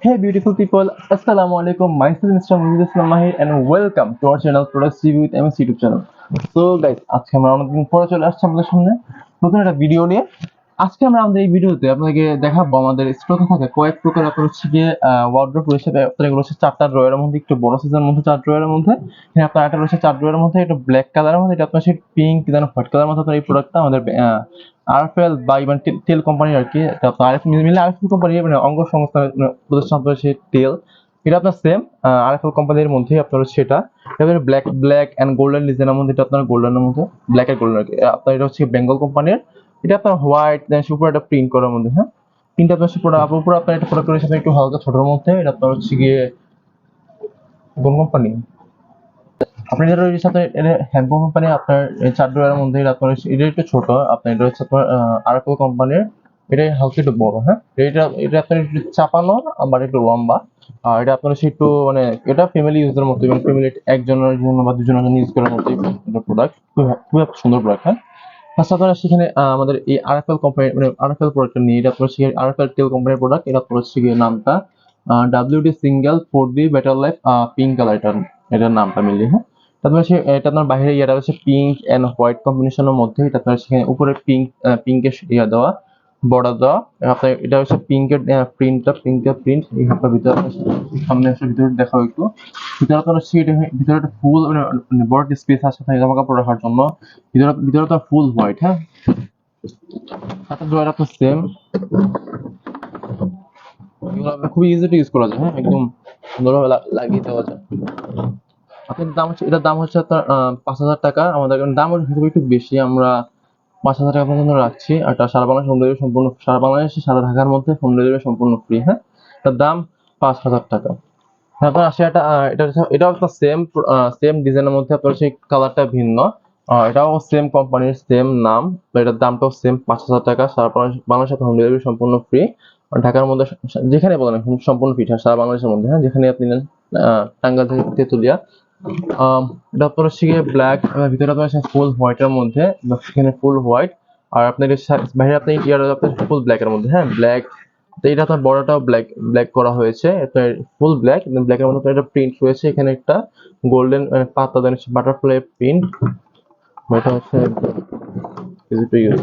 Hey beautiful people, Assalamu alaikum. Myself Mr. Mujib Islam Mahir and welcome to our channel Products Review with MS YouTube channel. So guys, আজকে আমরা অনেকদিন পরে চলে আসছি আমাদের সামনে নতুন একটা ভিডিও নিয়ে আজকে আমরা আমাদের এই ভিডিওতে আপনাকে দেখাবো আমাদের স্টকে থাকা কয়েক প্রকার আপনার হচ্ছে গিয়ে ওয়ার্ড্রোপ রয়েছে। আপনার এগুলো হচ্ছে চারটা ড্রয়ারের মধ্যে, একটু বড় সাইজের মধ্যে চার ড্রয়ারের মধ্যে। এখানে আপনার একটা রয়েছে চার ড্রয়ের মধ্যে, এটা ব্ল্যাক কালারের মধ্যে, এটা আপনার সেই পিঙ্ক দেন হোয়াইট কালারের মধ্যে আপনার এই প্রোডাক্টটা আমাদের আরএফএল বা ইভেন তেল কোম্পানির আর কি। এটা আপনার আরএফ মিলে আরএফএল কোম্পানি মানে অঙ্গ সংস্থা মানে প্রতিষ্ঠান সেই টেল এটা আপনার সেম আরএফএল কোম্পানির মধ্যেই আপনার হচ্ছে এটা। এটা ব্ল্যাক ব্ল্যাক অ্যান্ড গোল্ডেন ডিজাইনের মধ্যে, এটা আপনার গোল্ডেনের মধ্যে ব্ল্যাক এর গোল্ডেন আর কি। আপনার এটা হচ্ছে বেঙ্গল কোম্পানির এটা আপনার হোয়াইট দেন উপর একটা প্রিন্ট করার মধ্যে হ্যাঁ? প্রিন্ট আপনার প্রোডাক্ট উপর আপনার এটা প্রোডাক্ট রয়েছে আপনার একটু হালকা ছোটোর মধ্যে, এটা আপনার হচ্ছে গিয়ে কোন কোম্পানি আপনি রয়েছে, আপনার এটা হ্যান্ডবো কোম্পানি আপনার চার ডলারের মধ্যে এটা আপনার এটা একটু ছোট, আপনার এটা হচ্ছে আপনার আরএফএল কোম্পানির এটা হালকা একটু বড় হ্যাঁ? এটা এটা আপনার একটু চাপানো, আবার একটু লম্বা, আর এটা আপনার হচ্ছে একটু মানে এটা ফ্যামিলি ইউজের মতো ফ্যামিলি একজনের জন্য বা দুজনের জন্য ইউজ করার মতো প্রোডাক্ট খুব সুন্দর প্রোডাক্ট হ্যাঁ? ফার্স্ট আপনারা সেখানে আহ, আমাদের এই আরএফএল কোম্পানি মানে আরএফএল প্রোডাক্টটা নিয়ে এটা আপনার সেখানে আরএফএল টেল কোম্পানির প্রোডাক্ট এটা আপনার গিয়ে নামটা? WD single four D better life pink colour এটার এটার নামটা মিলি হ্যাঁ? তারপরে সে এটা আপনার বাইরে ইয়াটা হচ্ছে পিঙ্ক এন্ড হোয়াইট কম্বিনেশনের মধ্যে এটা আপনার সেখানে উপরে পিঙ্ক পিঙ্কের ইয়া দেওয়া। বর্ডার দেওয়া আপনার এটা হচ্ছে পিঙ্কের প্রিন্টটা পিঙ্কের প্রিন্ট এই আপনার ভিতরে সামনে এসে ভিতরে দেখাও একটু। ভিতরে আপনার হচ্ছে এটা ভিতরে একটা ফুল মানে বড় স্পেস আছে আপনার জামা কাপড় রাখার জন্য। ভিতরে ভিতরে তো ফুল হোয়াইট হ্যাঁ? হাতের ড্রয়ার আপনার সেম খুবই ইজি টু ইউজ করা যায় হ্যাঁ? একদম সুন্দরভাবে লাগিয়ে দেওয়া যায়। আপনার দাম হচ্ছে এটার দাম হচ্ছে আপনার পাঁচ হাজার টাকা। আমাদের দাম একটু বেশি, আমরা পাঁচ হাজার টাকা পর্যন্ত রাখছি। আর সারা বাংলাদেশ হোম ডেলিভারি সম্পূর্ণ সারা বাংলাদেশে সারা ঢাকার মধ্যে হোম ডেলিভারি সম্পূর্ণ ফ্রি হ্যাঁ? তার দাম পাঁচ হাজার টাকা। তারপর আসে এটা এটা এটাও আপনার সেম সেম ডিজাইনের মধ্যে আপনার সেই কালারটা ভিন্ন। এটাও সেম কোম্পানির সেম নাম। এটার দামটাও সেম পাঁচ হাজার টাকা। সারা বাংলাদেশ- হোম ডেলিভারি সম্পূর্ণ ফ্রি ঢাকার মধ্যে যেখানে বলেন সম্পূর্ণ ফ্রি সারা বাংলাদেশের মধ্যে হ্যাঁ যেখানে আপনি নেন আহ, টাঙ্গাইল থেকে তেতুলিয়া। এটা আপনার হচ্ছে গিয়ে ব্ল্যাক ভিতরে আপনার ফুল হোয়াইটের মধ্যে সেখানে ফুল হোয়াইট আর আপনার বাইরে আপনি ইয়ার আপনার ফুল ব্ল্যাকের মধ্যে হ্যাঁ ব্ল্যাক তো এটা আপনার বড়টাও ব্ল্যাক ব্ল্যাক করা হয়েছে এটা ফুল ব্ল্যাক ব্ল্যাকের মধ্যে আপনার একটা প্রিন্ট রয়েছে, এখানে একটা গোল্ডেন পাতা দেন বাটারফ্লাই প্রিন্ট এটা হচ্ছে ইজি টু ইউজ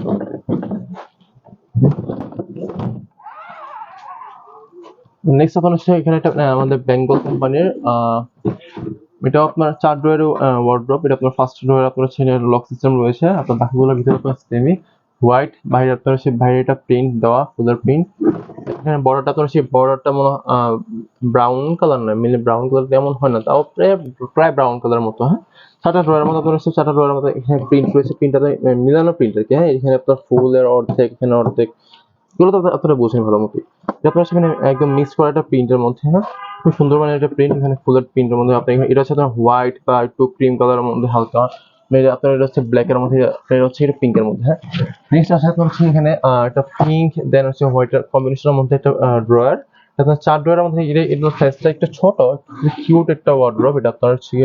নেক্সট আপনার হচ্ছে এখানে একটা আমাদের বেঙ্গল কোম্পানির এটা আপনার চার ড্রয়ের ওয়ার্ড্রপ এটা আপনার ফার্স্ট ড্রয়ের আপনার হচ্ছে লক সিস্টেম রয়েছে। আপনার বাকিগুলোর ভিতরে আপনার সেমি হোয়াইট বাইরে আপনার হচ্ছে বাইরে এটা প্রিন্ট দেওয়া ফুলের প্রিন্ট এখানে বর্ডারটা আপনার সেই বর্ডারটা মনে ব্রাউন কালার নয় মিলে ব্রাউন কালার তেমন হয় না, তাও প্রায় প্রায় ব্রাউন কালার মতো হ্যাঁ। চারটা ড্রয়ের মতো আপনার হচ্ছে চারটা ড্রয়ের মতো এখানে প্রিন্ট রয়েছে প্রিন্টটাতে মিলানো প্রিন্ট আর কি হ্যাঁ। এখানে আপনার ফুলের অর্ধেক, এখানে অর্ধেক এগুলো তো আপনারা- আপনারা বোঝেন ভালো মতো আপনার সেখানে একদম মিক্স করা একটা প্রিন্টের মধ্যে না খুব সুন্দর মানে একটা প্রিন্ট এখানে ফুলের প্রিন্টের মধ্যে আপনি এটা হচ্ছে আপনার হোয়াইট বা একটু ক্রিম কালারের মধ্যে হালকা আপনার এটা হচ্ছে ব্ল্যাকের মধ্যে আপনার এটা হচ্ছে এটা পিঙ্কের মধ্যে হ্যাঁ? নেক্সট আছে আপনার হচ্ছে এখানে একটা পিঙ্ক দেন হচ্ছে হোয়াইটের কম্বিনেশনের মধ্যে একটা ড্রয়ার আপনার চার ড্রয়ারের মধ্যে এটা এটার সাইজটা একটু ছোট কিউট একটা ওয়ার্ড্রপ এটা আপনার হচ্ছে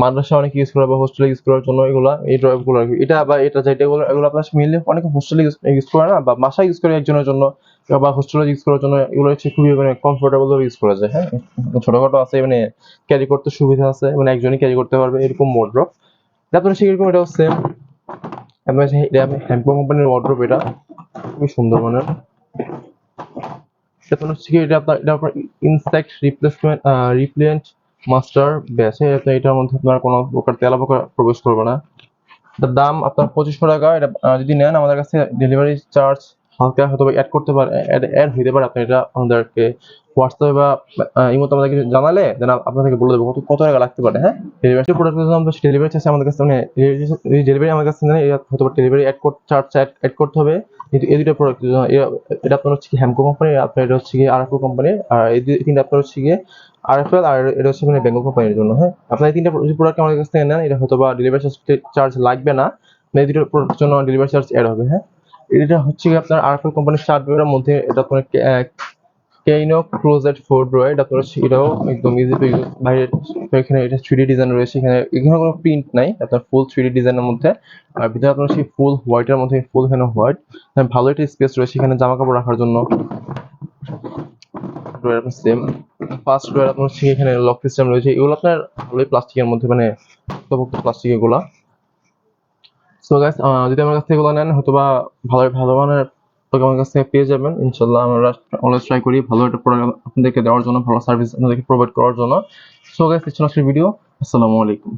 মাদ্রাসা অনেক ইউজ করা বা হোস্টেলে ইউজ করার জন্য এগুলা, এই ড্রয়ারগুলো আর কি। এটা বা এটা যেটা এগুলো এগুলো আপনার মিললে অনেক হোস্টেলে ইউজ করে না, বা বাসায় ইউজ করে একজনের জন্য, বা হোস্টেলে ইউজ করার জন্য এগুলো হচ্ছে খুবই মানে কমফোর্টেবল ইউজ করা যায় হ্যাঁ? ছোটখাটো আছে মানে ক্যারি করতে সুবিধা আছে মানে একজনই ক্যারি করতে পারবে এরকম ওয়ার্ড্রপ তারপরে সেরকম এটাও সেম এটা হ্যাম্পো কোম্পানির ওয়ার্ড্রপ এটা খুবই সুন্দর মানের। এটা আপনার এটা আপনার insect replacement repellent master batch এটা, এটার মধ্যে আপনার কোনো প্রকার তেলা প্রবেশ করবে না। দাম আপনার পঁচিশশো টাকা, এটা যদি নেন আমাদের কাছে ডেলিভারি চার্জ হালকা হয়তো অ্যাড করতে পারে অ্যাড হইতে পারে আপনি এটা আমাদেরকে হোয়াটসঅ্যাপে বা ইমোতে আমাদেরকে জানালে দেন আপনাদেরকে বলে দেবো কত কত টাকা লাগতে পারে হ্যাঁ? ডেলিভারি প্রোডাক্টের দাম তো ডেলিভারি চার্জ আমাদের কাছে মানে ডেলিভারি আমাদের কাছে নেই হয়তো ডেলিভারি অ্যাড চার্জ অ্যাড করতে হবে। কিন্তু এই দুটো প্রোডাক্ট এটা আপনার হচ্ছে কি হ্যামকো কোম্পানি আপনার এটা হচ্ছে কি আরএফও কোম্পানির আর এই তিনটা আপনার হচ্ছে গিয়ে আরএফএল আর এটা হচ্ছে মানে বেঙ্গল কোম্পানির জন্য হ্যাঁ? আপনার এই তিনটা প্রোডাক্ট আমাদের কাছ থেকে নেন, এটা হয়তো বা ডেলিভারি চার্জ লাগবে না মানে এই দুটো প্রোডাক্টের জন্য ডেলিভারি চার্জ অ্যাড হবে হ্যাঁ? এটা হচ্ছে আপনার আরএফএল কোম্পানির শার্ট এর মধ্যে এটা আপনার কেইনো ক্লোজেট ফোর ড্রয়েড আপনার হচ্ছে এটাও একদম ইজি টু ইউজ বাইরে এখানে এটা থ্রি ডিজাইন রয়েছে, এখানে এখানে কোনো প্রিন্ট নাই, আপনার ফুল থ্রি ডিজাইনের মধ্যে। আর ভিতরে আপনার সেই ফুল হোয়াইটের মধ্যে ফুল এখানে হোয়াইট ভালো একটা স্পেস রয়েছে এখানে জামা কাপড় রাখার জন্য। ডোর সেম ফার্স্ট ডোর আপনার এখানে লক সিস্টেম রয়েছে। এগুলো আপনার ভালোই প্লাস্টিকের মধ্যে মানে প্লাস্টিক এগুলা সো গাইস যদি আমার কাছ থেকে এগুলো নেন হয়তো ভালো ভালো মানের আমার কাছ থেকে পেয়ে যাবেন। ইনশাল্লাহ আমরা অলওয়েজ ট্রাই করি ভালো একটা প্রোডাক্ট আপনাদেরকে দেওয়ার জন্য, ভালো সার্ভিস আপনাদেরকে প্রোভাইড করার জন্য। সো গাইস ছিল ভিডিও আসসালামু আলাইকুম।